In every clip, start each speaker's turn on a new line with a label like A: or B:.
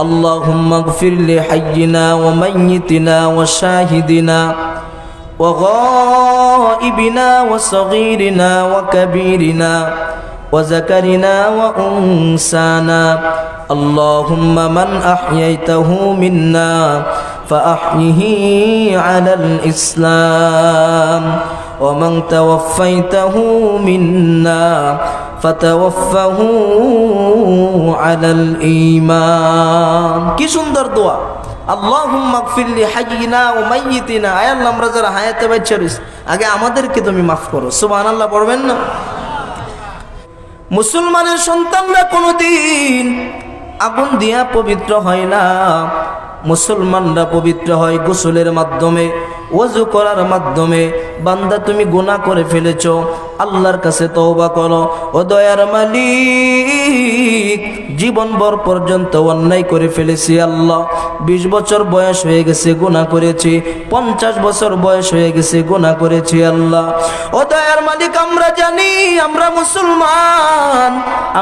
A: اللهم اغفر لحينا وميتنا وشاهدنا وغائبنا وصغيرنا وكبيرنا وذكرنا وأنسانا اللهم من أحييته منا فأحيه على الإسلام ومن توفيته منا فتوفه على الإيمان কি সুন্দর দোয়া আল্লাহুম্মা গফিরলি হাইয়িনা ওয়া মাইয়িতিনা আয় আল্লাহ আমরা যারা হায়াতে বাচ্চা রইছি আগে আমাদেরকে তুমি মাফ করো সুবহানাল্লাহ পড়বেন না মুসলমানের সন্তানরা কোনোদিন আগুন দিয়া পবিত্র হয় না মুসলমানরা পবিত্র হয় গোসলের মাধ্যমে ওযু করার মাধ্যমে। বান্দা, তুমি গুনাহ করে ফেলেছ, আল্লাহর কাছে তওবা করো। ও দয়ার মালিক, জীবনভর পর্যন্ত অন্যায় করে ফেলেছি আল্লাহ। বিশ বছর বয়স হয়ে গেছে গুণা করেছি। পঞ্চাশ বছর বয়স হয়ে গেছে গুণা করেছি আল্লাহ। ও দয়ার মালিক, আমরা জানি, আমরা মুসলমান।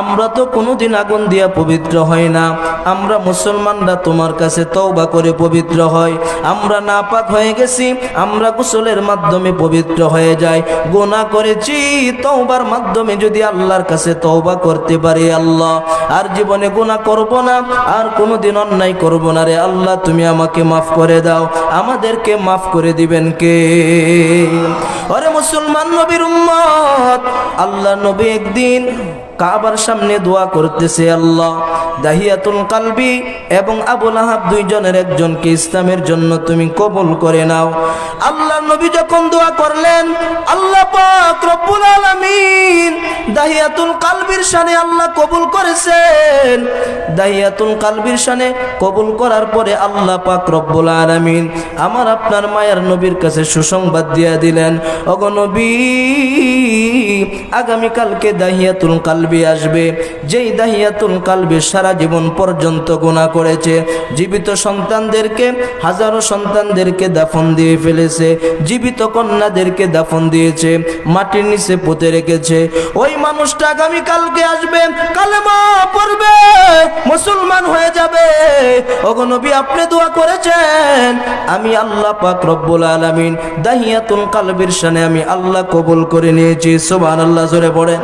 A: আমরা তো কোনোদিন আগুন দিয়া পবিত্র হয় না। আমরা মুসলমানরা তোমার কাছে তওবা করে পবিত্র হয়। আমরা নাপাক হয়ে গেছি, আমরা গোসলের মাধ্যমে পবিত্র হয়ে যাই। গোনা করেছি, তওবার মাধ্যমে যদি আল্লাহর কাছে তওবা করতে পারি আল্লাহ। আর জীবনে গোনা করব না, আর কোনোদিন অন্যায় করব না রে আল্লাহ, তুমি আমাকে মাফ করে দাও। আমাদেরকে মাফ করে দিবেন কে? আরে মুসলমান নবীর উম্মত, আল্লাহ নবী একদিন কাবার সামনে দোয়া করতেছে আল্লাহ। দাহিয়াতুল কালবি এবং আবুল আহাব দুইজনের একজনকে ইসলামের জন্য তুমি কবুল করে নাও। আল্লাহ নবী যখন দোয়া করলেন, আল্লাহ পাক রব্বুল আলামিন দাহিয়াতুল কালবির শানে আল্লাহ কবুল করেছেন। দাহিয়াতুল কালবির শানে কবুল করার পরে আল্লাহ পাক রব্বুল আলামিন আমার আপনার মায়ের নবীর কাছে সুসংবাদ দিয়া দিলেন অগনবী আগামীকালকে দাহিয়াতুল কালবি আসবে, যেই দাহিয়াতুল কালবি সারা জীবন পর্যন্ত গুণা করেছে। জীবিত সন্তানদেরকে, হাজারো সন্তানদেরকে দাফন দিয়ে ফেলেছে, জীবিত কন্যাদেরকে দাফন দিয়েছে, মাটির নিচে পুঁতে রেখেছে। ওই মানুষটা আগামীকালকে আসবে, কালেমা পড়বে, মুসলমান হয়ে যাবে। ওগনবী আপনি দোয়া করেছেন, আমি আল্লাহ পাক রব্বুল আলামিন দাহিয়াতুল কালবির শানে আমি আল্লাহ কবুল করে নিয়েছি। সুবহানাল্লাহ, জোরে পড়ে